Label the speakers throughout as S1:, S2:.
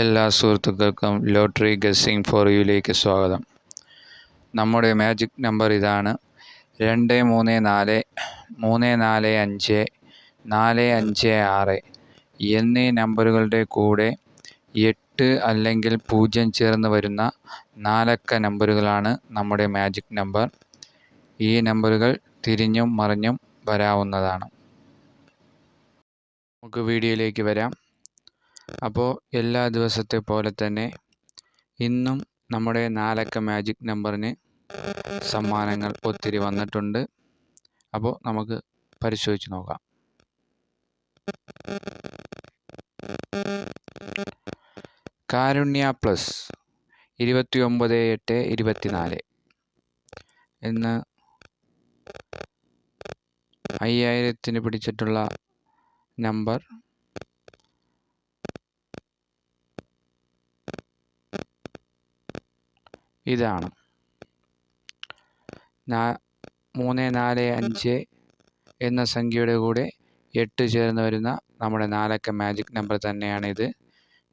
S1: എല്ലാ സുഹൃത്തുക്കൾക്കും lottery guessing four യുയിലേക്ക് സ്വാഗതം. നമ്മുടെ മാജിക് നമ്പർ ഇതാണ് രണ്ട് മൂന്ന് നാല് മൂന്ന് നാല് അഞ്ച് നാല് അഞ്ച് ആറ്. എന്നീ നമ്പറുകളുടെ കൂടെ എട്ട് അല്ലെങ്കിൽ പൂജ്യം ചേർന്ന് വരുന്ന നാലക്ക നമ്പറുകളാണ് നമ്മുടെ മാജിക് നമ്പർ. ഈ നമ്പറുകൾ തിരിഞ്ഞും മറിഞ്ഞും വരാവുന്നതാണ്. നമുക്ക് വീഡിയോയിലേക്ക് വരാം. അപ്പോൾ എല്ലാ ദിവസത്തെ പോലെ തന്നെ ഇന്നും നമ്മുടെ നാലക്ക മാജിക് നമ്പറിന് സമ്മാനങ്ങൾ ഒത്തിരി വന്നിട്ടുണ്ട്. അപ്പോൾ നമുക്ക് പരിശോധിച്ച് നോക്കാം. കാരുണ്യ പ്ലസ് ഇരുപത്തി ഒമ്പത് എട്ട് ഇരുപത്തിനാല്. ഇന്ന് അയ്യായിരത്തിന് പിടിച്ചിട്ടുള്ള നമ്പർ ഇതാണ്. മൂന്ന് നാല് അഞ്ച് എന്ന സംഖ്യയുടെ കൂടെ എട്ട് ചേർന്ന് വരുന്ന നമ്മുടെ നാലക്ക മാജിക് നമ്പർ തന്നെയാണ് ഇത്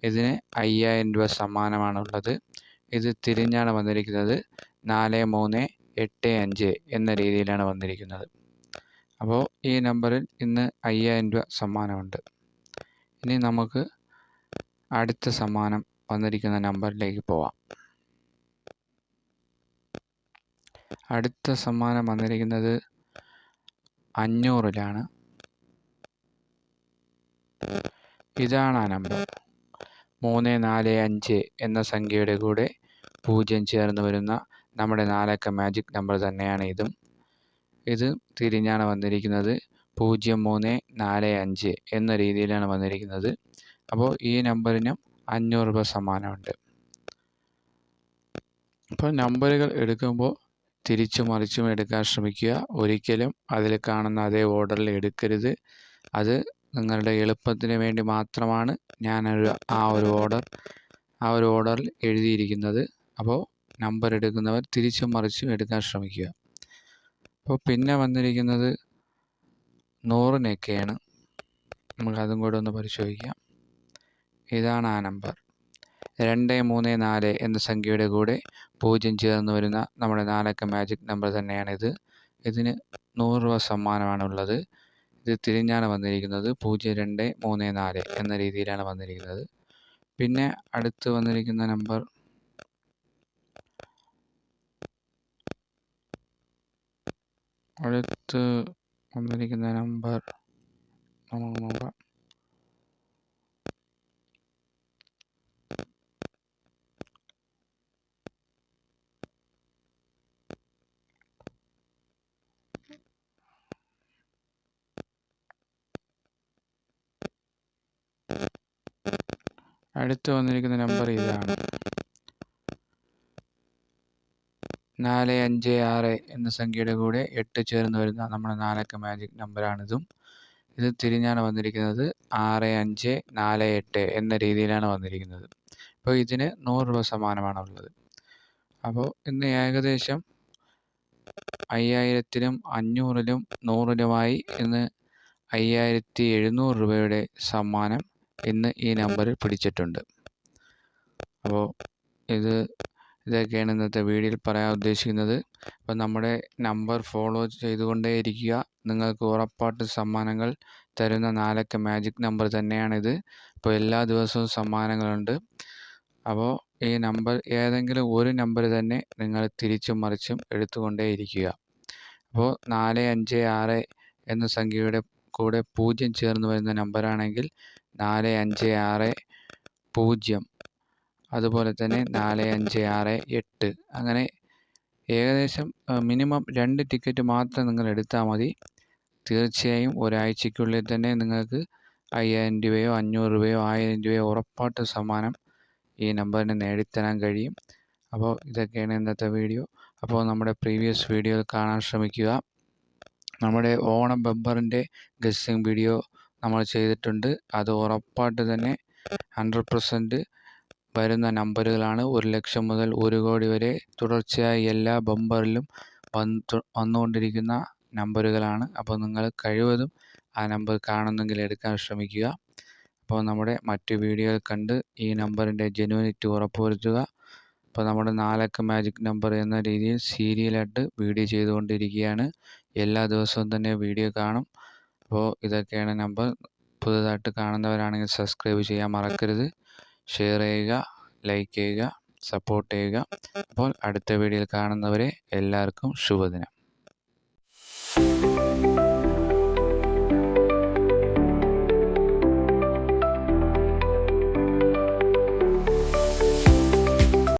S1: ഇതിന് അയ്യായിരം രൂപ സമ്മാനമാണുള്ളത്. ഇത് തിരിഞ്ഞാണ് വന്നിരിക്കുന്നത്. നാല് മൂന്ന് എട്ട് അഞ്ച് എന്ന രീതിയിലാണ് വന്നിരിക്കുന്നത്. അപ്പോൾ ഈ നമ്പറിൽ ഇന്ന് അയ്യായിരം രൂപ സമ്മാനമുണ്ട്. ഇനി നമുക്ക് അടുത്ത സമ്മാനം വന്നിരിക്കുന്ന നമ്പറിലേക്ക് പോവാം. അടുത്ത സമ്മാനം വന്നിരിക്കുന്നത് അഞ്ഞൂറിലാണ്. ഇതാണ് ആ നമ്പർ മൂന്ന് നാല് അഞ്ച് എന്ന സംഖ്യയുടെ കൂടെ പൂജ്യം ചേർന്ന് വരുന്ന നമ്മുടെ നാലക്ക മാജിക് നമ്പർ തന്നെയാണ് ഇതും. ഇത് തിരിഞ്ഞാണ് വന്നിരിക്കുന്നത് പൂജ്യം മൂന്ന് നാല് അഞ്ച് എന്ന രീതിയിലാണ് വന്നിരിക്കുന്നത്. അപ്പോൾ ഈ നമ്പറിനും അഞ്ഞൂറ് രൂപ സമ്മാനമുണ്ട്. അപ്പോൾ നമ്പറുകൾ എടുക്കുമ്പോൾ തിരിച്ചും മറിച്ചും എടുക്കാൻ ശ്രമിക്കുക. ഒരിക്കലും അതിൽ കാണുന്ന അതേ ഓർഡറിൽ എടുക്കരുത്. അത് നിങ്ങളുടെ എളുപ്പത്തിന് വേണ്ടി മാത്രമാണ് ഞാൻ ആ ഒരു ഓർഡർ ആ ഒരു ഓർഡറിൽ എഴുതിയിരിക്കുന്നത്. അപ്പോൾ നമ്പർ എടുക്കുന്നവർ തിരിച്ചും മറിച്ചും എടുക്കാൻ ശ്രമിക്കുക. അപ്പോൾ പിന്നെ വന്നിരിക്കുന്നത് നൂറിനൊക്കെയാണ്. നമുക്കതും കൂടെ ഒന്ന് പരിശോധിക്കാം. ഇതാണ് ആ നമ്പർ. രണ്ട് മൂന്ന് നാല് എന്ന സംഖ്യയുടെ കൂടെ പൂജ്യം ചേർന്ന് വരുന്ന നമ്മുടെ നാലക്ക മാജിക് നമ്പർ തന്നെയാണിത്. ഇതിന് നൂറ് രൂപ സമ്മാനമാണുള്ളത്. ഇത് തിരിഞ്ഞാണ് വന്നിരിക്കുന്നത്. പൂജ്യം രണ്ട് മൂന്ന് നാല് എന്ന രീതിയിലാണ് വന്നിരിക്കുന്നത്. പിന്നെ അടുത്ത് വന്നിരിക്കുന്ന നമ്പർ അടുത്ത് വന്നിരിക്കുന്ന നമ്പർ നമുക്ക് നോക്കാം. അടുത്ത് വന്നിരിക്കുന്ന നമ്പർ ഇതാണ്. നാല് അഞ്ച് ആറ് എന്ന സംഖ്യയുടെ കൂടെ എട്ട് ചേർന്ന് വരുന്ന നമ്മുടെ നാലക്ക മാജിക് നമ്പറാണിതും ഇത് തിരിഞ്ഞാണ് വന്നിരിക്കുന്നത് ആറ് അഞ്ച് നാല് എട്ട് എന്ന രീതിയിലാണ് വന്നിരിക്കുന്നത്. അപ്പോൾ ഇതിന് നൂറ് രൂപ സമാനമാണ് ഉള്ളത് അപ്പോൾ ഇന്ന് ഏകദേശം അയ്യായിരത്തിനും അഞ്ഞൂറിലും നൂറിലുമായി ഇന്ന് അയ്യായിരത്തി എഴുന്നൂറ് രൂപയുടെ സമ്മാനം ഇന്ന് ഈ നമ്പറിൽ പിടിച്ചിട്ടുണ്ട്. അപ്പോൾ ഇത് ഇതൊക്കെയാണ് ഇന്നത്തെ വീഡിയോയിൽ പറയാൻ ഉദ്ദേശിക്കുന്നത്. അപ്പോൾ നമ്മുടെ നമ്പർ ഫോളോ ചെയ്തുകൊണ്ടേ ഇരിക്കുക നിങ്ങൾക്ക് ഉറപ്പായിട്ട് സമ്മാനങ്ങൾ തരുന്ന നാലക്ക മാജിക് നമ്പർ തന്നെയാണിത്. അപ്പോൾ എല്ലാ ദിവസവും സമ്മാനങ്ങളുണ്ട്. അപ്പോൾ ഈ നമ്പർ ഏതെങ്കിലും ഒരു നമ്പർ തന്നെ നിങ്ങൾ തിരിച്ചും മറിച്ചും എടുത്തുകൊണ്ടേ ഇരിക്കുക അപ്പോൾ നാല് അഞ്ച് ആറ് എന്ന സംഖ്യയുടെ കൂടെ പൂജ്യം ചേർന്ന് വരുന്ന നമ്പറാണെങ്കിൽ നാല് അഞ്ച് ആറ് പൂജ്യം. അതുപോലെ തന്നെ നാല് അഞ്ച് ആറ് എട്ട്. അങ്ങനെ ഏകദേശം മിനിമം രണ്ട് ടിക്കറ്റ് മാത്രം നിങ്ങൾ എടുത്താൽ മതി. തീർച്ചയായും ഒരാഴ്ചയ്ക്കുള്ളിൽ തന്നെ നിങ്ങൾക്ക് അയ്യായിരം രൂപയോ അഞ്ഞൂറ് രൂപയോ ആയിരം രൂപയോ ഉറപ്പായിട്ട് സമ്മാനം ഈ നമ്പറിന് നേടിത്തരാൻ കഴിയും. അപ്പോൾ ഇതൊക്കെയാണ് ഇന്നത്തെ വീഡിയോ. അപ്പോൾ നമ്മുടെ പ്രീവിയസ് വീഡിയോ കാണാൻ ശ്രമിക്കുക. നമ്മുടെ ഓണം ബമ്പറിന്റെ ഗസ്സിങ് വീഡിയോ നമ്മൾ ചെയ്തിട്ടുണ്ട്. അത് ഉറപ്പായിട്ട് തന്നെ ഹൺഡ്രഡ് പെർസെന്റ് വരുന്ന നമ്പറുകളാണ്. ഒരു ലക്ഷം മുതൽ ഒരു കോടി വരെ തുടർച്ചയായി എല്ലാ ബമ്പറിലും വന്ന് വന്നുകൊണ്ടിരിക്കുന്ന നമ്പറുകളാണ്. അപ്പോൾ നിങ്ങൾ കഴിവതും ആ നമ്പർ കാണുന്നെങ്കിൽ എടുക്കാൻ ശ്രമിക്കുക. അപ്പോൾ നമ്മുടെ മറ്റു വീഡിയോകൾ കണ്ട് ഈ നമ്പറിന്റെ ജെനുവിനിറ്റി ഉറപ്പുവരുത്തുക. അപ്പോൾ നമ്മുടെ നാലക്ക മാജിക് നമ്പർ എന്ന രീതിയിൽ സീരിയലായിട്ട് വീഡിയോ ചെയ്തുകൊണ്ടിരിക്കുകയാണ്. എല്ലാ ദിവസവും തന്നെ വീഡിയോ കാണും. അപ്പോൾ ഇതൊക്കെയാണ് നമ്പർ. പുതുതായിട്ട് കാണുന്നവരാണെങ്കിൽ സബ്സ്ക്രൈബ് ചെയ്യാൻ മറക്കരുത്. ഷെയർ ചെയ്യുക ലൈക്ക് ചെയ്യുക സപ്പോർട്ട് ചെയ്യുക. അപ്പോൾ അടുത്ത വീഡിയോയിൽ കാണുന്നവരെ എല്ലാവർക്കും ശുഭദിനം.